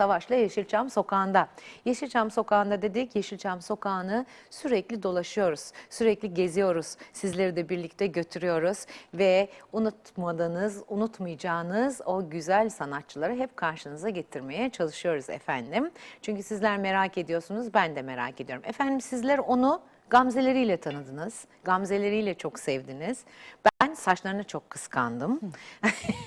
Savaş'la Yeşilçam Sokağı'nda. Yeşilçam Sokağı'nda dedik, Yeşilçam Sokağı'nı sürekli dolaşıyoruz, sürekli geziyoruz. Sizleri de birlikte götürüyoruz ve unutmadığınız, unutmayacağınız o güzel sanatçıları hep karşınıza getirmeye çalışıyoruz efendim. Çünkü sizler merak ediyorsunuz, ben de merak ediyorum. Efendim sizler onu gamzeleriyle tanıdınız, gamzeleriyle çok sevdiniz. Ben saçlarını çok kıskandım.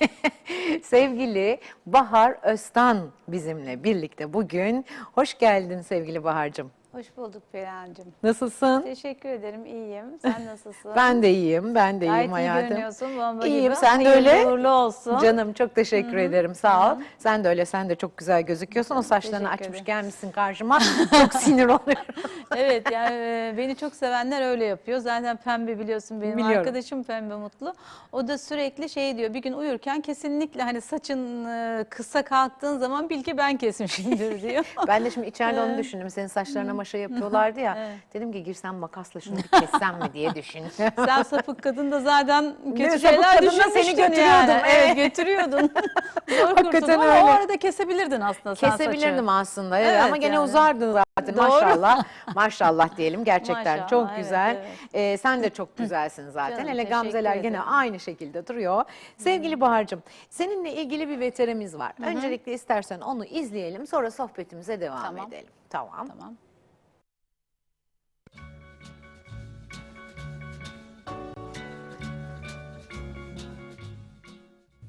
sevgili Bahar Öztan bizimle birlikte bugün. Hoş geldin sevgili Bahar'cığım. Hoş bulduk Perihan'cığım. Nasılsın? Teşekkür ederim, iyiyim. Sen nasılsın? Ben de iyiyim, ben de Gayet iyiyim iyi hayatım. görünüyorsun, bomba İyiyim, gibi. sen de öyle. uğurlu olsun. Canım çok teşekkür ederim, sağ ol. Sen de öyle, sen de çok güzel gözüküyorsun. O saçlarını Teşekkür açmış ederim. gelmişsin karşıma. çok sinir oluyorum. evet yani e, beni çok sevenler öyle yapıyor. Zaten pembe biliyorsun benim Biliyorum. arkadaşım pembe mutlu. O da sürekli şey diyor bir gün uyurken kesinlikle hani saçın e, kısa kalktığın zaman bil ki ben kesmişimdir diyor. Ben de şimdi içeride onu düşündüm. Senin saçlarına maşa yapıyorlardı ya. Evet. Dedim ki girsem makasla şunu bir kessem mi diye düşündüm. Sen sapık kadın da zaten kötü şeyler da seni düşünmüştün götürüyordum, yani. evet. Evet götürüyordun. Zor Hakikaten kurtuldun ama öyle. o arada kesebilirdin aslında sen Kesebilirdim saçı. aslında evet, Evet, ama gene yani. uzardın zaten Doğru. maşallah. Maşallah diyelim gerçekten Maşallah, çok evet, güzel. evet. Ee, sen de çok güzelsin zaten. Canım, Hele gamzeler gene aynı şekilde duruyor. Sevgili Bahar'cığım seninle ilgili bir veterimiz var. Öncelikle istersen onu izleyelim sonra sohbetimize devam Tamam. edelim. Tamam. Tamam.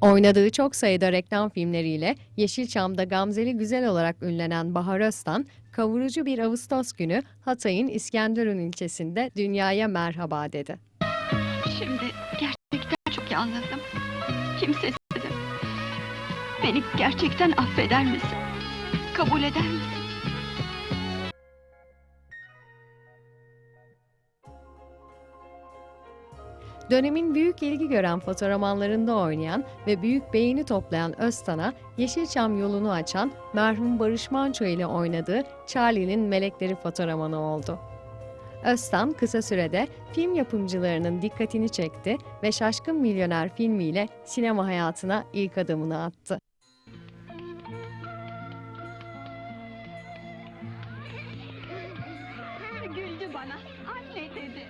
Oynadığı çok sayıda reklam filmleriyle Yeşilçam'da Gamzeli Güzel olarak ünlenen Bahar Öztan, kavurucu bir Ağustos günü Hatay'ın İskenderun ilçesinde dünyaya merhaba dedi. Şimdi gerçekten çok yalnızım. Kimsesizim. Beni gerçekten affeder misin? Kabul eder misin? Dönemin büyük ilgi gören fotoğramanlarında oynayan ve büyük beğeni toplayan Öztan'a Yeşilçam yolunu açan merhum Barış Manço ile oynadığı Charlie'nin Melekleri fotoğramanı oldu. Öztan kısa sürede film yapımcılarının dikkatini çekti ve Şaşkın Milyoner filmiyle sinema hayatına ilk adımını attı. Güldü bana. Anne dedi.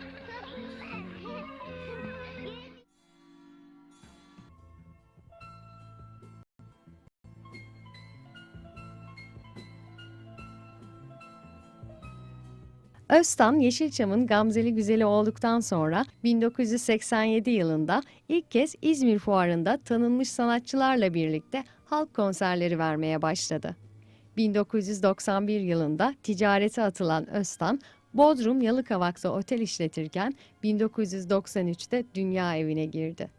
Öztan, Yeşilçam'ın Gamzeli Güzeli olduktan sonra 1987 yılında ilk kez İzmir Fuarı'nda tanınmış sanatçılarla birlikte halk konserleri vermeye başladı. 1991 yılında ticarete atılan Öztan, Bodrum Yalıkavak'ta otel işletirken 1993'te Dünya Evi'ne girdi.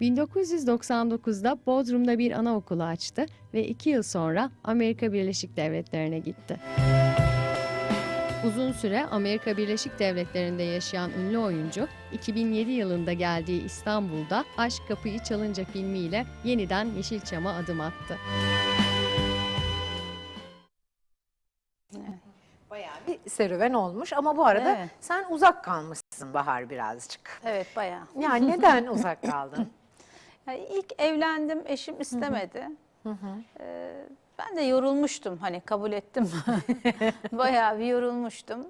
1999'da Bodrum'da bir anaokulu açtı ve iki yıl sonra Amerika Birleşik Devletleri'ne gitti. Uzun süre Amerika Birleşik Devletleri'nde yaşayan ünlü oyuncu, 2007 yılında geldiği İstanbul'da Aşk Kapıyı Çalınca filmiyle yeniden Yeşilçam'a adım attı. Bayağı bir serüven olmuş ama bu arada Evet. sen uzak kalmışsın Bahar birazcık. Evet bayağı. Ya neden uzak kaldın? Yani ilk evlendim, eşim istemedi. Ee, ben de yorulmuştum hani kabul ettim. Bayağı bir yorulmuştum.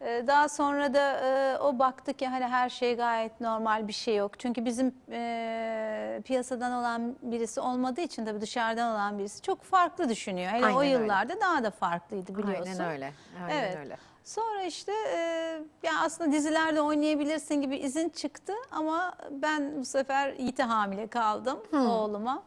Ee, daha sonra da e, o baktı ki hani her şey gayet normal bir şey yok. Çünkü bizim e, piyasadan olan birisi olmadığı için tabii dışarıdan olan birisi çok farklı düşünüyor. Hele Aynen o öyle. yıllarda daha da farklıydı biliyorsun. Aynen öyle. Aynen Evet. öyle. Sonra işte e, ya aslında dizilerde oynayabilirsin gibi izin çıktı ama ben bu sefer Yiğit'e hamile kaldım oğluma.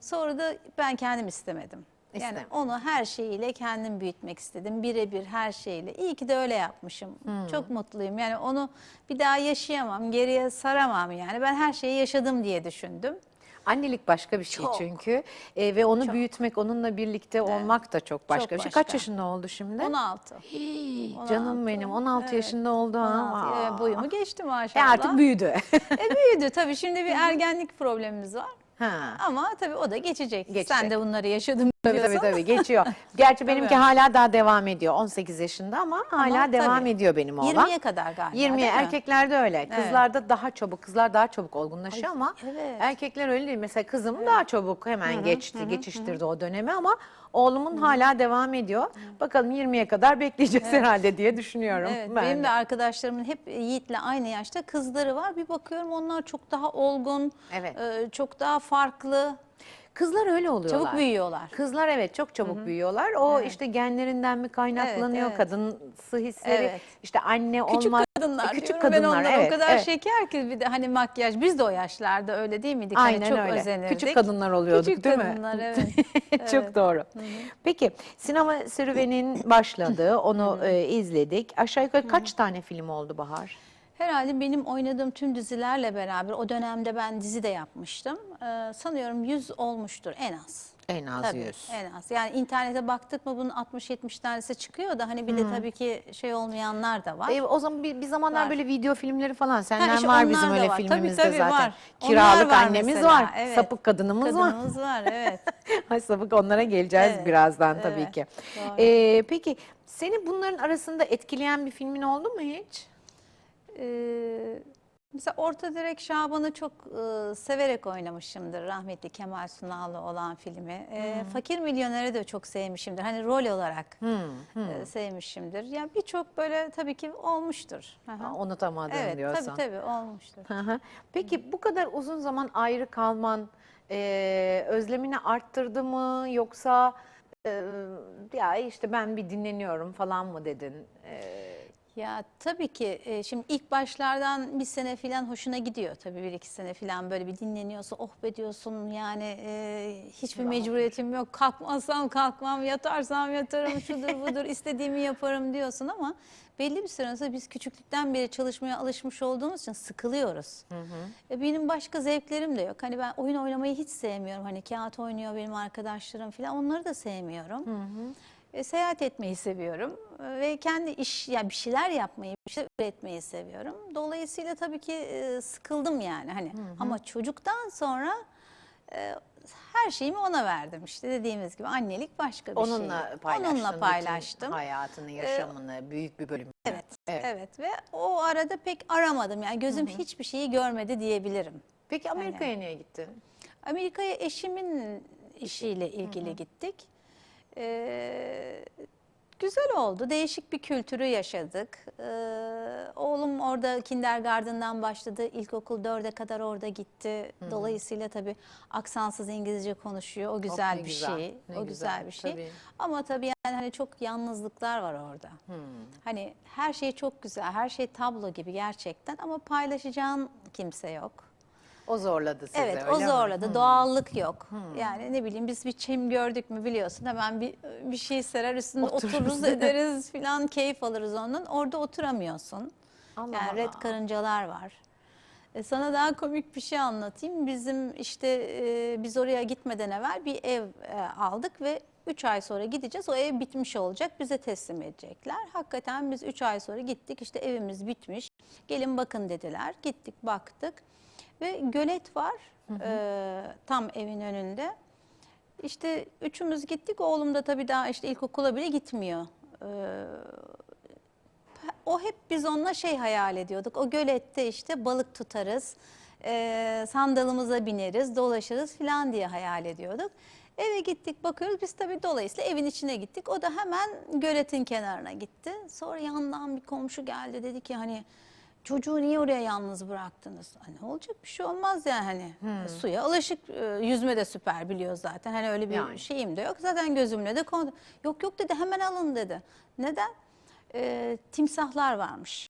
Sonra da ben kendim istemedim. Yani İstemedin. onu her şeyiyle kendim büyütmek istedim. Birebir her şeyle. İyi ki de öyle yapmışım. Çok mutluyum. Yani onu bir daha yaşayamam, geriye saramam yani. Ben her şeyi yaşadım diye düşündüm. Annelik başka bir şey Çok. çünkü E, ve onu Çok. büyütmek, onunla birlikte olmak da çok başka bir şey. başka. Kaç yaşında oldu şimdi? 16. Hii, 16. Canım benim 16 Evet. yaşında oldu ha. 16. Evet, Aa. boyumu geçti E maşallah. artık büyüdü. E büyüdü tabii şimdi bir ergenlik problemimiz var. ha. Ama tabii o da geçecek. Geçecek. Sen de bunları yaşadın Tabii tabii tabii geçiyor. Gerçi benimki hala daha devam ediyor. 18 yaşında ama hala Ama devam tabii. ediyor benim oğlan. 20'ye kadar galiba 20 değil mi? erkeklerde öyle. Kızlarda daha çabuk. Kızlar daha çabuk olgunlaşıyor ama evet. erkekler öyle değil. Mesela kızım daha çabuk hemen geçti, geçiştirdi o dönemi ama oğlumun hala devam ediyor. Bakalım 20'ye kadar bekleyeceğiz herhalde diye düşünüyorum. Evet, ben benim de. de arkadaşlarımın hep Yiğit'le aynı yaşta kızları var. Bir bakıyorum onlar çok daha olgun, Evet. e, çok daha farklı, Kızlar öyle oluyorlar. çabuk büyüyorlar. Kızlar evet çok çabuk büyüyorlar. O işte genlerinden mi kaynaklanıyor Evet, evet. kadınsı hisleri. Evet. işte anne Küçük olmak. kadınlar küçük diyorum kadınlar ben onlara evet, o kadar evet. şeker ki bir de hani makyaj biz de o yaşlarda öyle değil miydik? Aynen hani çok öyle. özenirdik. Küçük kadınlar oluyorduk Küçük değil mi? kadınlar evet. Çok doğru. Peki sinema serüvenin başladı. Onu e, izledik. Aşağı yukarı kaç tane film oldu Bahar? Herhalde benim oynadığım tüm dizilerle beraber o dönemde ben dizi de yapmıştım. Ee, sanıyorum 100 olmuştur en az. En az Tabii, 100. en az. Yani internete baktık mı bunun 60-70 tanesi çıkıyor da hani bir de tabii ki şey olmayanlar da var. E, o zaman bir, bir zamanlar Var. böyle video filmleri falan senden işte var bizim öyle var. Tabii, filmimizde tabii, zaten. var. Kiralık Onlar var annemiz mesela, var. evet. Sapık kadınımız, var. Kadınımız var evet. Ay sapık onlara geleceğiz Evet, birazdan tabii evet, ki. doğru. E, peki seni bunların arasında etkileyen bir filmin oldu mu hiç? Ee, mesela Orta Direk Şaban'ı çok e, severek oynamışımdır. Rahmetli Kemal Sunal'la olan filmi. Ee, Fakir Milyoner'i de çok sevmişimdir. Hani rol olarak e, sevmişimdir. Yani birçok böyle tabii ki olmuştur. Ha, Unutamadın Evet diyorsan. tabii tabii olmuştur. Peki bu kadar uzun zaman ayrı kalman e, özlemini arttırdı mı yoksa e, ya işte ben bir dinleniyorum falan mı dedin? E, Ya tabii ki e, şimdi ilk başlardan bir sene falan hoşuna gidiyor. Tabii bir iki sene falan böyle bir dinleniyorsun, oh be diyorsun yani e, hiçbir mecburiyetim yok. Kalkmazsam kalkmam, yatarsam yatarım, şudur budur istediğimi yaparım diyorsun ama belli bir süre sonra biz küçüklükten beri çalışmaya alışmış olduğumuz için sıkılıyoruz. E, benim başka zevklerim de yok. Hani ben oyun oynamayı hiç sevmiyorum. Hani kağıt oynuyor benim arkadaşlarım falan onları da sevmiyorum. E, seyahat etmeyi seviyorum E, ve kendi iş ya bir şeyler yapmayı, bir şey üretmeyi seviyorum. Dolayısıyla tabii ki e, sıkıldım yani hani. Ama çocuktan sonra e, her şeyimi ona verdim işte dediğimiz gibi annelik başka bir onunla şey. paylaştın. Onunla paylaştım. hayatını, yaşamını, büyük bir bölümünü. Evet, Evet. evet, ve o arada pek aramadım yani gözüm hiçbir şeyi görmedi diyebilirim. Peki Amerika'ya niye gittin? Amerika'ya eşimin işiyle ilgili gittik. Ee, güzel oldu. Değişik bir kültürü yaşadık. Ee, oğlum orada kindergarten'dan başladı. İlkokul 4'e kadar orada gitti. Dolayısıyla tabii aksansız İngilizce konuşuyor. O güzel ne bir güzel, şey. ne o güzel, güzel, bir şey. tabii. Ama tabii yani hani çok yalnızlıklar var orada. Hani her şey çok güzel. Her şey tablo gibi gerçekten ama paylaşacağın kimse yok. O zorladı sizi Evet öyle o mi? zorladı. Doğallık yok. Yani ne bileyim biz bir çim gördük mü biliyorsun hemen bir bir şey serer üstünde Otururuz, otururuz değil mi? ederiz filan keyif alırız ondan. Orada oturamıyorsun. Allah yani red Allah. karıncalar var. E, sana daha komik bir şey anlatayım. Bizim işte e, biz oraya gitmeden evvel bir ev e, aldık ve 3 ay sonra gideceğiz. O ev bitmiş olacak. Bize teslim edecekler. Hakikaten biz 3 ay sonra gittik. İşte evimiz bitmiş. Gelin bakın dediler. Gittik baktık. Ve gölet var e, tam evin önünde. İşte üçümüz gittik. Oğlum da tabii daha işte ilkokula bile gitmiyor. E, o hep biz onunla şey hayal ediyorduk. O gölette işte balık tutarız, e, sandalımıza bineriz, dolaşırız falan diye hayal ediyorduk. Eve gittik bakıyoruz biz tabii dolayısıyla evin içine gittik. O da hemen göletin kenarına gitti. Sonra yandan bir komşu geldi dedi ki hani çocuğu niye oraya yalnız bıraktınız? Ne olacak bir şey olmaz yani hani suya alışık e, yüzme de süper biliyor zaten. Hani öyle bir Yani. şeyim de yok. Zaten gözümle de konu. Yok yok dedi hemen alın dedi. Neden? E, timsahlar varmış.